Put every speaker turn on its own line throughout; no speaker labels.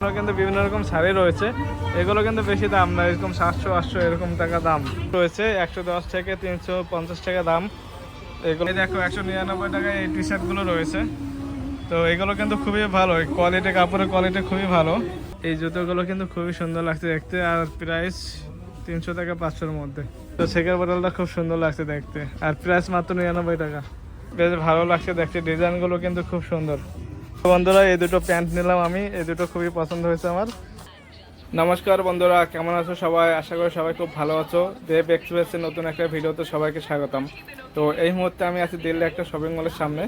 কিন্তু বিভিন্ন রকম শাড়ি রয়েছে। এগুলো কিন্তু বেশি দাম না, এরকম সাতশো, আটশো, এরকম টাকা দাম রয়েছে। একশো দশ থেকে তিনশো পঞ্চাশ টাকা দাম। এগুলো দেখো, একশো নিরানব্বই টাকায় এই টি শার্টগুলো রয়েছে। তো এগুলো কিন্তু খুবই ভালো কোয়ালিটি কাপড়ের কোয়ালিটি খুবই ভালো। এই জুতোগুলো কিন্তু খুবই সুন্দর লাগছে দেখতে, আর প্রাইস তিনশো থেকে পাঁচশোর মধ্যে। তো শেখের বোতলটা খুব সুন্দর লাগছে দেখতে, আর প্রাইস মাত্র নিরানব্বই টাকা। বেশ ভালো লাগছে দেখতে, ডিজাইনগুলো কিন্তু খুব সুন্দর। বন্ধুরা, এই দুটো প্যান্ট নিলাম আমি। এই দুটো খুবই পছন্দ হয়েছে আমার। নমস্কার বন্ধুরা, কেমন আছো সবাই? আশা করি সবাই খুব ভালো আছো। দেব এক্সপ্রেসের নতুন একটা ভিডিওতে সবাইকে স্বাগতম। তো এই মুহূর্তে আমি আছি দিল্লি একটা শপিং মলের সামনে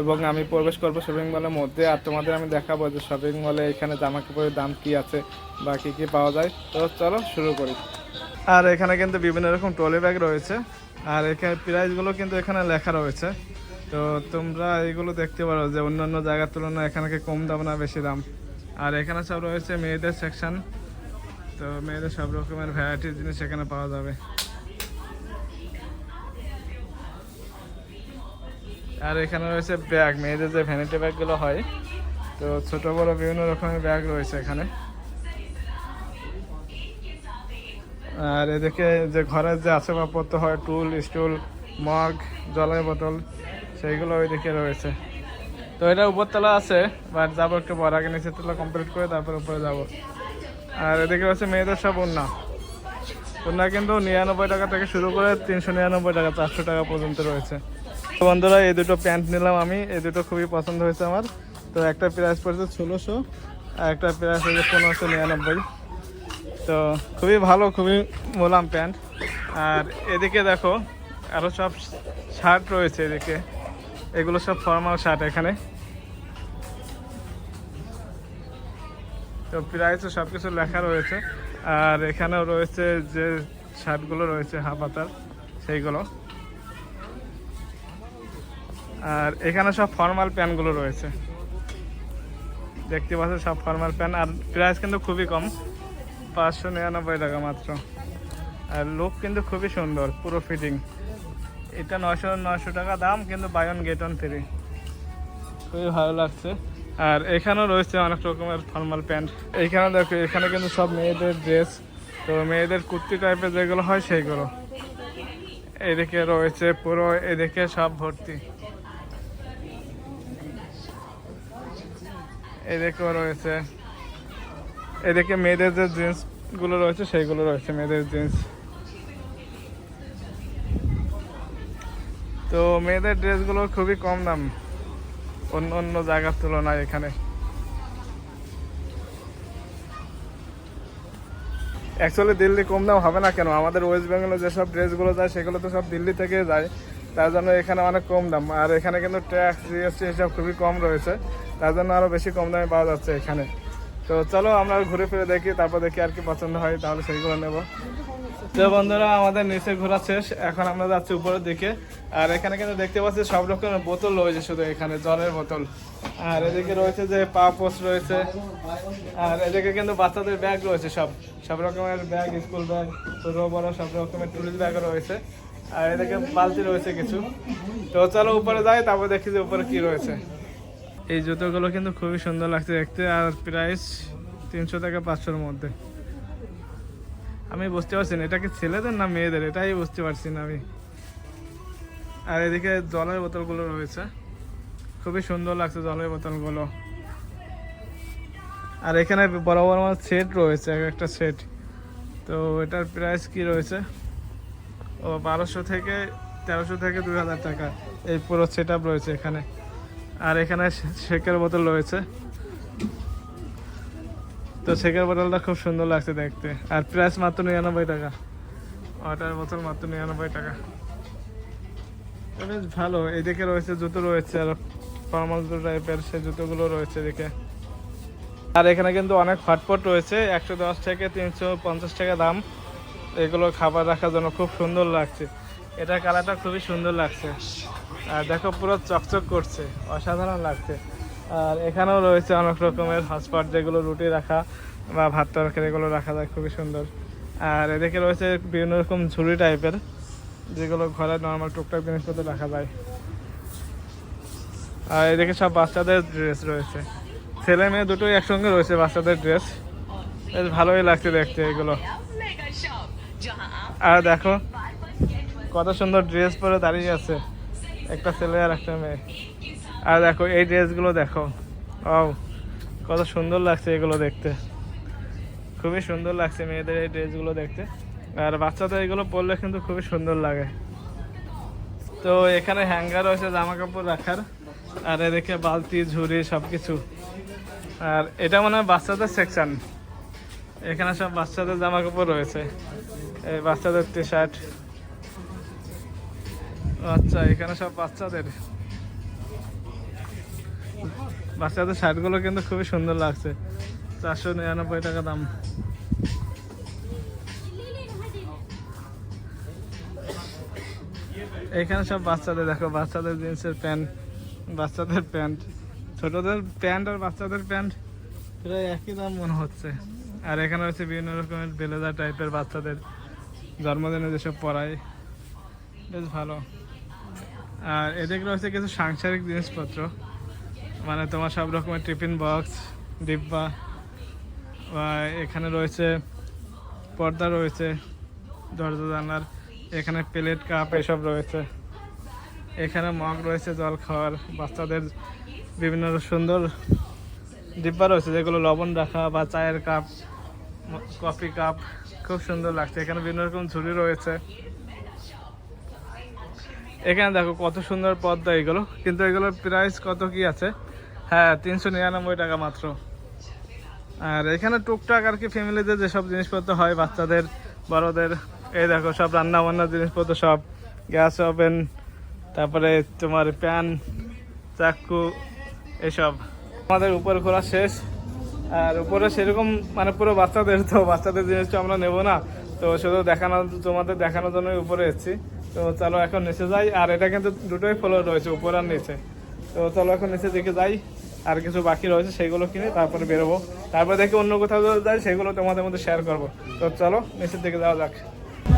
এবং আমি প্রবেশ করব শপিং মলের মধ্যে আর তোমাদের আমি দেখাবো যে শপিং মলে এখানে জামা কাপড়ের দাম কি আছে বা কী কী পাওয়া যায়। তো চলো শুরু করি। আর এখানে কিন্তু বিভিন্ন রকম ট্রলি ব্যাগ রয়েছে। আর এখানে প্রাইসগুলো কিন্তু এখানে লেখা রয়েছে। তো তোমরা এগুলো দেখতে পারো যে অন্যান্য জায়গার তুলনায় এখানে কম দাম না বেশি দাম। আর এখানে সব রয়েছে মেয়েদের সেকশন তো মেয়েদের সব রকমের ভ্যারাইটির জিনিস এখানে পাওয়া যাবে। আর এখানে রয়েছে ব্যাগ মেয়েদের যে ভ্যানিটি ব্যাগগুলো হয়। তো ছোট বড় বিভিন্ন রকমের ব্যাগ রয়েছে এখানে। আর এদিকে যে ঘরের যে আসবাবপত্র হয় টুল, স্টুল, মগ, জলের বোতল। সেইগুলো ওই ওইদিকে রয়েছে। তো এটা উপরতলা আছে বাট যাব একটু বড় আগে নিচের তলা কমপ্লিট করে তারপর উপরে যাব। আর এদিকে রয়েছে মেয়েদের সব উন্না উন্না কিন্তু নিরানব্বই টাকা থেকে শুরু করে তিনশো নিরানব্বই টাকা, চারশো টাকা পর্যন্ত রয়েছে। তো বন্ধুরা, এই দুটো প্যান্ট নিলাম আমি, এই দুটো খুবই পছন্দ হয়েছে আমার। তো একটা প্রাইস পড়েছে ষোলোশো, আর একটা প্রাইস হয়েছে পনেরোশো নিরানব্বই। তো খুবই ভালো, খুবই মোলাম প্যান্ট। আর এদিকে দেখো আরও সব শার্ট রয়েছে এদিকে। এগুলো সব ফর্মাল শার্ট এখানে। তো প্রাইসও সব কিছু লেখা রয়েছে। আর এখানেও রয়েছে যে শার্টগুলো রয়েছে হাফ হাতার সেইগুলো। আর এখানে সব ফর্মাল প্যান্টগুলো রয়েছে। দেখতে পাচ্ছ সব ফর্মাল প্যান্ট আর প্রাইস কিন্তু খুবই কম, পাঁচশো নিরানব্বই টাকা মাত্র। আর লুক কিন্তু খুবই সুন্দর, পুরো ফিটিং এটা নশো নশো টাকা দাম, কিন্তু buy one get one free খুবই ভালো লাগছে। আর এখানেও রয়েছে অনেক রকমের ফর্মাল প্যান্ট এইখানে দেখো, এখানে কিন্তু সব মেয়েদের ড্রেস তো মেয়েদের কুর্তি টাইপের যেগুলো হয়, সেইগুলো। এদিকে রয়েছে পুরো, এদিকে সব ভর্তি। এদিকেও রয়েছে। এদিকে মেয়েদের যে জিন্সগুলো রয়েছে, সেইগুলো রয়েছে মেয়েদের জিন্স তো মেয়েদের ড্রেসগুলো খুবই কম দাম। অন্য অন্য জায়গার তুলনায় এখানে। অ্যাকচুয়ালি দিল্লি কম দাম হবে না কেন? আমাদের ওয়েস্ট বেঙ্গলে যেসব ড্রেসগুলো যায়, সেগুলো তো সব দিল্লি থেকে যায়। তার জন্য এখানে অনেক কম দাম। আর এখানে কিন্তু ট্যাক্স জিএসটি এসব খুবই কম রয়েছে। তার জন্য আরও বেশি কম দামে পাওয়া যাচ্ছে এখানে। তো চলো আমরা ঘুরে ফিরে দেখি, তারপর দেখি আর কি পছন্দ হয়, তাহলে সেইগুলো নেব। তো বন্ধুরা, আমাদের নিচে ঘোরা শেষ। এখন আমরা যাচ্ছি উপরের দিকে। আর এখানে কিন্তু দেখতে পাচ্ছি সব রকমের বোতল রয়েছে, শুধু এখানে জলের বোতল। আর এদিকে রয়েছে যে পা পোস্ট রয়েছে। আর এদিকে কিন্তু বাচ্চাদের ব্যাগ রয়েছে সব। সব রকমের ব্যাগ, স্কুল ব্যাগ ছোট বড় সব রকমের টুরিস্ট ব্যাগ রয়েছে। আর এদিকে বালতি রয়েছে কিছু। তো চলো উপরে যাই, তারপর দেখি যে উপরে কি রয়েছে। এই জুতোগুলো কিন্তু খুবই সুন্দর লাগছে দেখতে, আর প্রাইস তিনশো থেকে পাঁচশোর মধ্যে। আমি বুঝতে পারছি না, এটা কি ছেলেদের না মেয়েদের? এটাই বুঝতে পারছি না আমি। আর এদিকে জলের বোতলগুলো রয়েছে। খুবই সুন্দর লাগছে জলের বোতলগুলো। আর এখানে বড় বড় সেট রয়েছে, এক একটা সেট। তো এটার প্রাইস কি রয়েছে? ও, বারোশো থেকে তেরোশো থেকে দুই হাজার টাকা। এই পুরো সেট রয়েছে এখানে। আর এখানে শেকের বোতল রয়েছে। তো শেকের বোতলটা খুব সুন্দর লাগছে দেখতে। আর প্রাইস মাত্র নিরানব্বই টাকা। ওয়াটার বোতল মাত্র নিরানব্বই টাকা। বেশ ভালো, এদিকে রয়েছে জুতো রয়েছে, আর ফর্মাল জুতো টাইপের সেই জুতোগুলো রয়েছে এদিকে। আর এখানে কিন্তু অনেক হটপট রয়েছে, একশো দশ থেকে তিনশো পঞ্চাশ টাকা দাম। এগুলো খাবার রাখার জন্য খুব সুন্দর লাগছে। এটা কালারটা খুবই সুন্দর লাগছে। আর দেখো পুরো চকচক করছে, অসাধারণ লাগছে। আর এখানেও রয়েছে অনেক রকমের হটস্পট যেগুলো রুটি রাখা বা ভাত তরকারি এগুলো রাখা যায়, খুবই সুন্দর। আর এদিকে রয়েছে বিভিন্ন রকম ঝুড়ি টাইপের, যেগুলো ঘরে নর্মাল টুকটাক জিনিসপত্র রাখা যায়। আর এদিকে সব বাচ্চাদের ড্রেস রয়েছে। ছেলে মেয়ে দুটোই একসঙ্গে রয়েছে বাচ্চাদের ড্রেস বেশ ভালোই লাগছে দেখতে এগুলো। আর দেখো, কত সুন্দর ড্রেস পরে দাঁড়িয়ে আছে, একটা ছেলে আর একটা মেয়ে। আর দেখো, এই ড্রেসগুলো দেখো। ও কত সুন্দর লাগছে এগুলো দেখতে। খুবই সুন্দর লাগছে মেয়েদের এই ড্রেসগুলো দেখতে। আর বাচ্চাদের এগুলো পরলে কিন্তু খুবই সুন্দর লাগে। তো এখানে হ্যাঙ্গার রয়েছে জামা কাপড় রাখার। আর এদিকে বালতি, ঝুড়ি সব কিছু আর এটা মনে হয় বাচ্চাদের সেকশন এখানে সব বাচ্চাদের জামা কাপড় রয়েছে। এই বাচ্চাদের টি শার্ট আচ্ছা এখানে সব বাচ্চাদের। বাচ্চাদের শার্টগুলো কিন্তু খুবই সুন্দর লাগছে। চারশো নিরানব্বই টাকা দাম। এখানে সব বাচ্চাদের, দেখো, বাচ্চাদের জিন্সের প্যান্ট, বাচ্চাদের প্যান্ট, ছোটদের প্যান্ট আর বাচ্চাদের প্যান্ট প্রায় একই দাম মনে হচ্ছে। আর এখানে হচ্ছে বিভিন্ন রকমের বেলেজা টাইপের বাচ্চাদের জন্মদিনে যেসব পড়ায় বেশ ভালো। আর এদিকে রয়েছে কিছু সাংসারিক জিনিসপত্র। মানে তোমার সব রকমের টিফিন বক্স, ডিব্বা, বা এখানে রয়েছে পর্দা রয়েছে, দরজা জানার এখানে প্লেট, কাপ এসব রয়েছে। এখানে মগ রয়েছে, জল খাওয়ার, বাচ্চাদের বিভিন্ন সুন্দর ডিব্বা রয়েছে, যেগুলো লবণ রাখা বা চায়ের কাপ, কফি কাপ, খুব সুন্দর লাগছে। এখানে বিভিন্ন রকম ঝুড়ি রয়েছে। এখানে দেখো কত সুন্দর পদ্মা এগুলো, কিন্তু এগুলোর প্রাইস কত কি আছে? হ্যাঁ তিনশো নিরানব্বই টাকা মাত্র। আর এখানে টুকটাক আর কি ফ্যামিলিতে যেসব জিনিসপত্র হয়, বাচ্চাদের, বড়দের, এই দেখো সব রান্না বান্নার জিনিসপত্র সব, গ্যাস ওভেন, তারপরে তোমার প্যান, চাকু, এসব। আমাদের উপর ঘোরা শেষ। আর উপরে সেরকম মানে পুরো বাচ্চাদের তো, বাচ্চাদের জিনিস তো আমরা নেব না। তো শুধু দেখানো, তোমাদের দেখানোর জন্য উপরে এসেছি। তো চলো এখন নিচে যাই। আর এটা কিন্তু দুটোই ফলো রয়েছে, উপর আর নিচে। তো চলো এখন নিচে দেখে যাই। আর কিছু বাকি রয়েছে, সেগুলো কিনে তারপরে বেরোবো। তারপরে দেখি অন্য কোথাও যাই, সেগুলো তোমাদের মধ্যে শেয়ার করব। তো চলো, নিচের দিকে যাওয়া যাক।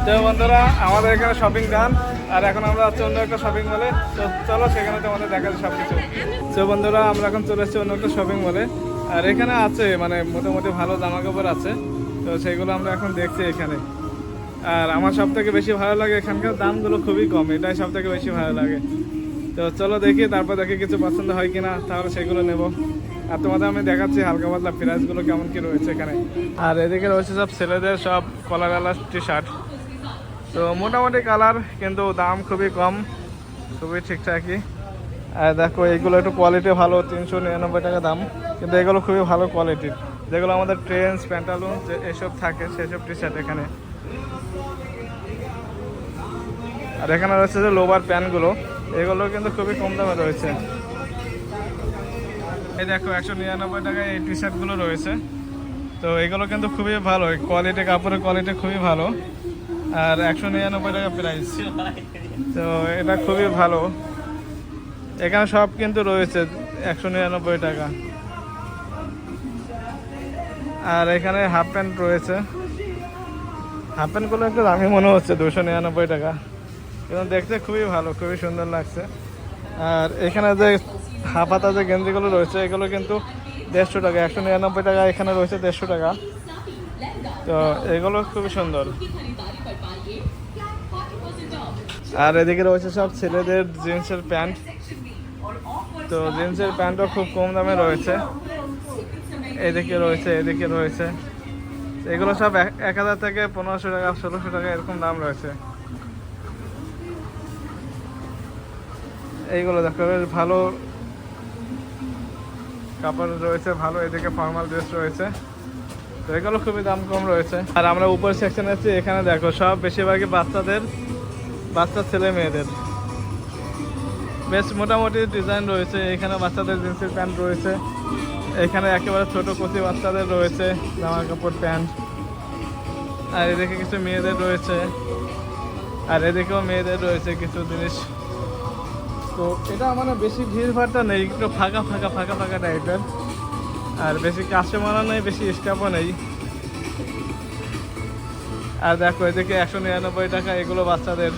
তো বন্ধুরা, আমাদের এখানে শপিং ডান আর এখন আমরা যাচ্ছি অন্য একটা শপিং মলে তো চলো, সেখানে তোমাদের দেখা যায় সব কিছু তো বন্ধুরা, আমরা এখন চলে এসেছি অন্য একটা শপিং মলে আর এখানে আছে মানে মোটামুটি ভালো জামা কাপড় আছে। তো সেগুলো আমরা এখন দেখছি এখানে। আর আমার সব থেকে বেশি ভালো লাগে এখানকার দামগুলো খুবই কম, এটাই সব থেকে বেশি ভালো লাগে। তো চলো দেখি, তারপর দেখি কিছু পছন্দ হয় কিনা, তাহলে সেগুলো নেব। আর তোমাদের আমি দেখাচ্ছি হালকা পাতলা প্রাইসগুলো কেমন কি রয়েছে এখানে। আর এদিকে রয়েছে সব ছেলেদের সব কলার আলা টি শার্ট তো মোটামুটি কালার, কিন্তু দাম খুবই কম, খুবই ঠিকঠাকই। আর দেখো, এইগুলো একটু কোয়ালিটি ভালো, তিনশো নিরানব্বই টাকা দাম। কিন্তু এগুলো খুবই ভালো কোয়ালিটির যেগুলো আমাদের ট্রেন্স প্যান্টালুন যে এসব থাকে, সেসব টি শার্ট এখানে। আর এখানে রয়েছে যে লোবার প্যান্টগুলো এগুলো কিন্তু খুবই কম দামে রয়েছে। এই দেখো, একশো নিরানব্বই টাকায় এই টি শার্টগুলো রয়েছে। তো এগুলো কিন্তু খুবই ভালো কোয়ালিটি কাপড়ের কোয়ালিটি খুবই ভালো। আর একশো নিরানব্বই টাকা প্রাইস তো এটা খুবই ভালো। এখানে সব কিন্তু রয়েছে একশো নিরানব্বই টাকা। আর এখানে হাফ প্যান্ট রয়েছে। হাফ প্যান্টগুলো একটু দামি মনে হচ্ছে, দুশো নিরানব্বই টাকা। কিন্তু দেখতে খুবই ভালো, খুবই সুন্দর লাগছে। আর এখানে যে হাফ হাতা যে গেঞ্জিগুলো রয়েছে, এগুলো কিন্তু দেড়শো টাকা, একশো নিরানব্বই টাকা এখানে রয়েছে দেড়শো টাকা। তো এগুলো খুবই সুন্দর। আর এদিকে রয়েছে সব ছেলেদের জিন্সের প্যান্ট। তো জিন্সের প্যান্টও খুব কম দামে রয়েছে। এদিকে রয়েছে এদিকে রয়েছে। এগুলো সব এক হাজার থেকে পনেরোশো টাকা, ষোলোশো টাকা এরকম দাম রয়েছে। এইগুলো দেখো, বেশ ভালো কাপড় রয়েছে, ভালো এদিকে ফর্মাল ড্রেস রয়েছে। তো এগুলো খুবই দাম কম রয়েছে। আর আমরা উপর সেকশনে আছি, এখানে দেখো, সব বেশিরভাগই বাচ্চাদের, বাচ্চা ছেলে মেয়েদের। বেশ মোটামুটি ডিজাইন রয়েছে, এখানে বাচ্চাদের জিন্সের প্যান্ট রয়েছে, এখানে একেবারে ছোট কচি বাচ্চাদের রয়েছে, জামা কাপড়, প্যান্ট। আর এদিকে কিছু মেয়েদের রয়েছে, আর এদিকেও মেয়েদের রয়েছে কিছু জিনিস। তো এটা মানে বেশি ভিড় ভাড়টা নেই, একটু ফাঁকা ফাঁকা ফাঁকা ফাঁকা টাইপের আর বেশি কাস্টমারও নেই, বেশি স্টাফও নেই। আর দেখো, এদিকে একশো নিরানব্বই টাকা এগুলো বাচ্চাদের।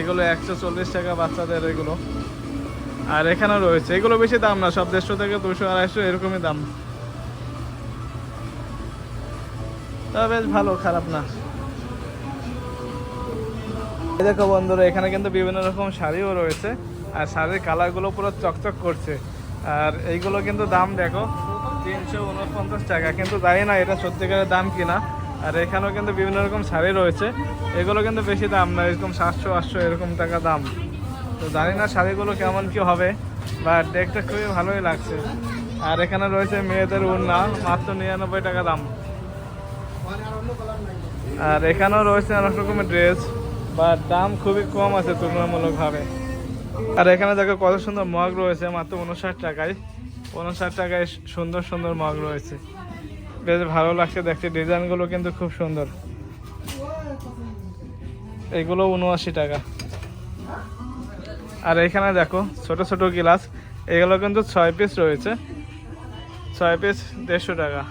এগুলো একশো চল্লিশ টাকা বাচ্চাদের এগুলো। আর এখানেও রয়েছে। এগুলো বেশি দাম না, সব দেড়শো থেকে দুশো আড়াইশো এরকমই দাম। তবে বেশ ভালো, খারাপ না। দেখো বন্ধুরা, এখানে কিন্তু বিভিন্ন রকম শাড়িও রয়েছে, আর শাড়ির কালারগুলো পুরো চকচক করছে। আর এইগুলো কিন্তু দাম দেখো, তিনশো উনপঞ্চাশ টাকা। কিন্তু জানি না এটা সত্যিকারের দাম কিনা। আর এখানেও কিন্তু বিভিন্ন রকম শাড়ি রয়েছে। এগুলো কিন্তু বেশি দাম না, এরকম সাতশো, আটশো, এরকম টাকা দাম। তো জানি না শাড়িগুলো কেমন কি হবে বা দেখতে খুবই ভালোই লাগছে। আর এখানে রয়েছে মেয়েদের উন্না মাত্র নিরানব্বই টাকা দাম। আর এখানেও রয়েছে অনেক রকমের ড্রেস বা দাম খুবই কম আছে তুলনামূলকভাবে। আর এখানে দেখো কত সুন্দর মগ রয়েছে, মাত্র উনষাট টাকায়। উনষাট টাকায় সুন্দর সুন্দর মগ রয়েছে। বেশ ভালো লাগছে দেখতে, ডিজাইনগুলো কিন্তু খুব সুন্দর। এগুলো উনআশি টাকা। আর এখানে দেখো ছোট ছোট গিলাস, এগুলো কিন্তু ছয় পিস রয়েছে। ছয় পিস দেড়শো টাকা।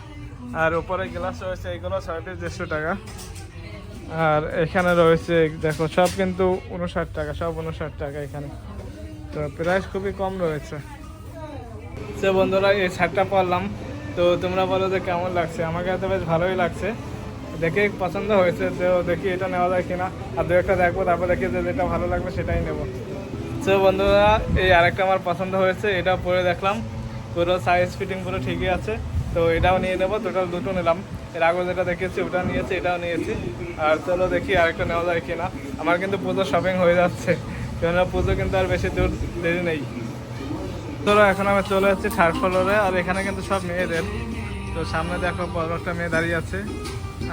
আর উপরে গ্লাস রয়েছে, এগুলো ছয় পিস দেড়শো টাকা। আর এখানে রয়েছে, দেখো, সব কিন্তু উনষাট টাকা, সব উনষাট টাকা এখানে। তো প্রাইস খুবই কম রয়েছে। সে বন্ধুরা, এই শার্টটা পরলাম। তো তোমরা বলো যে কেমন লাগছে? আমাকে এত বেশ ভালোই লাগছে। দেখে পছন্দ হয়েছে, তো দেখি এটা নেওয়া যায় কিনা। আর দু একটা দেখব, তারপর দেখি যে যেটা ভালো লাগবে সেটাই নেব। তো বন্ধুরা, এই আরেকটা আমার পছন্দ হয়েছে এটা পরে দেখলাম। পুরো সাইজ ফিটিং পুরো ঠিকই আছে। তো এটাও নিয়ে নেব টোটাল দুটো নিলাম। এর আগে যেটা দেখেছি, ওটা নিয়েছি, এটাও নিয়েছি। আর চলো দেখি আরেকটা নেওয়া যায় কিনা। আমার কিন্তু পুজো শপিং হয়ে যাচ্ছে, কেননা পুজো কিন্তু আর বেশি দূর দেরি নেই। ধরো এখন আমি চলে যাচ্ছি থার্ড ফ্লোরে, আর এখানে কিন্তু সব মেয়েদের। তো সামনে দেখো বড় একটা মেয়ে দাঁড়িয়ে আছে।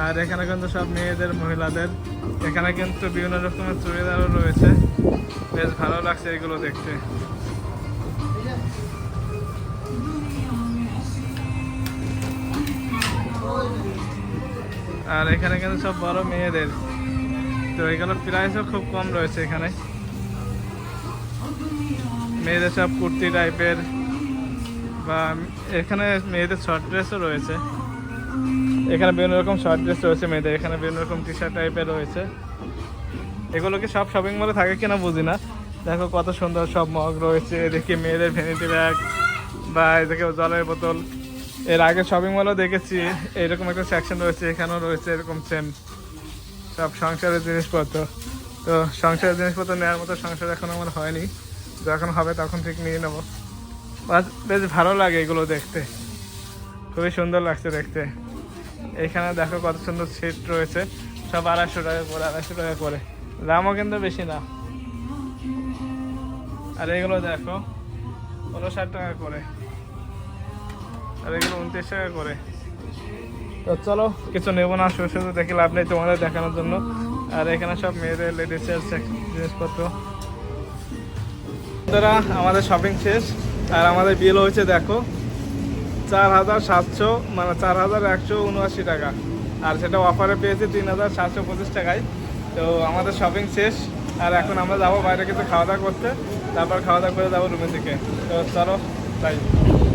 আর এখানে কিন্তু সব মেয়েদের, মহিলাদের। এখানে কিন্তু বিভিন্ন রকমের চুড়িদারও রয়েছে। বেশ ভালো লাগছে এগুলো দেখতে। আর এখানে কিন্তু সব বড় মেয়েদের। তো এগুলোর প্রাইসও খুব কম রয়েছে এখানে। মেয়েদের সব কুর্তি টাইপের বা এখানে মেয়েদের শর্ট ড্রেসও রয়েছে। এখানে বিভিন্ন রকম শর্ট ড্রেস রয়েছে মেয়েদের, এখানে বিভিন্ন রকম টি শার্ট টাইপের রয়েছে। এগুলো কি সব শপিং মলে থাকে কিনা বুঝি না। দেখো কত সুন্দর সব মগ রয়েছে, এদিকে মেয়েদের ভ্যানিটি ব্যাগ বা এদিকে জলের বোতল। এর আগে শপিং মলও দেখেছি, এরকম একটা সেকশন রয়েছে, এখানেও রয়েছে এরকম সেম সব সংসারের জিনিসপত্র। তো সংসারের জিনিসপত্র নেওয়ার মতো সংসার এখন আমার হয়নি। যখন হবে তখন ঠিক নিয়ে নেব। বেশ ভালো লাগে এগুলো দেখতে। খুবই সুন্দর লাগছে দেখতে। এখানে দেখো কত সুন্দর সিট রয়েছে। সব আড়াইশো টাকা করে আড়াইশো টাকা করে দামও কিন্তু বেশি না। আর এগুলো দেখো ষাট টাকা করে আর এগুলো উনত্রিশ টাকা করে। তো চলো, কিছু নেব না, শুধু শুধু দেখি লাভ নেই তোমাদের দেখানোর জন্য। আর এখানে সব মেয়েদের লেডিসের জিনিসপত্র। বন্ধুরা, আমাদের শপিং শেষ। আর আমাদের বিল হয়েছে, দেখো, চার হাজার সাতশো মানে চার হাজার একশো উনআশি টাকা। আর সেটা অফারে পেয়েছি তিন হাজার সাতশো পঁচিশ টাকায়। তো আমাদের শপিং শেষ। আর এখন আমরা যাব বাইরে কিছু খাওয়া দাওয়া করতে। তারপর খাওয়া দাওয়া করে যাব রুমের দিকে। তো চলো তাই